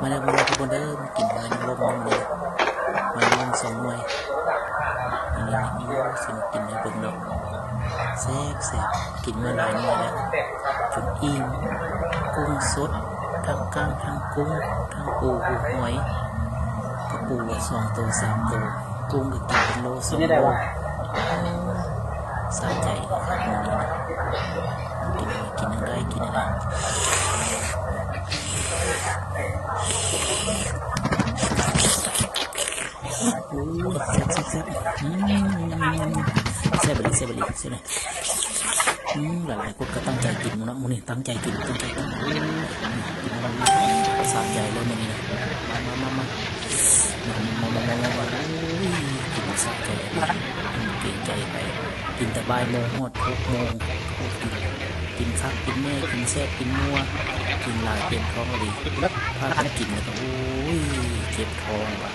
มาเลยมาเลยทุกคนเด้อมากินหอยนางรมมาเลยหอยนางรมสองหน่วยอันนี้นี่สิมากินในเบิ่งเนาะแซ่บแซ่บกินมาหลายหน่วยแล้วจนอิ่มกุ้งสดทั้งกลางทั้งกุ้งทั้งปูหูหอยกระปูสองตัวสามตัวกุ้งก็กินเป็นโลสองโลสะใจเลยครับมื้อนี้นะกินอะไรกินอะไรกินอะไร โอ้ย แซ่บแซ่บแซ่บเลยแซ่บเลยหมอืมหลายๆคนก็ตั้งใจกินนะมูนี่ตั้งใจกินตั้งใจกินกินวันสามใจเลยมันนี่นะมามามามามามามามามามาโอ้ยกินสามใจเลยอืมเกรงใจไปกินแต่บ่ายโมงหมดหกโมงกินกินคักกินแม่กินแซ่บกินนัวกินลายเต็มท้องเลยพากันกินแล้วก็โอ้ยเจ็บท้องว่ะ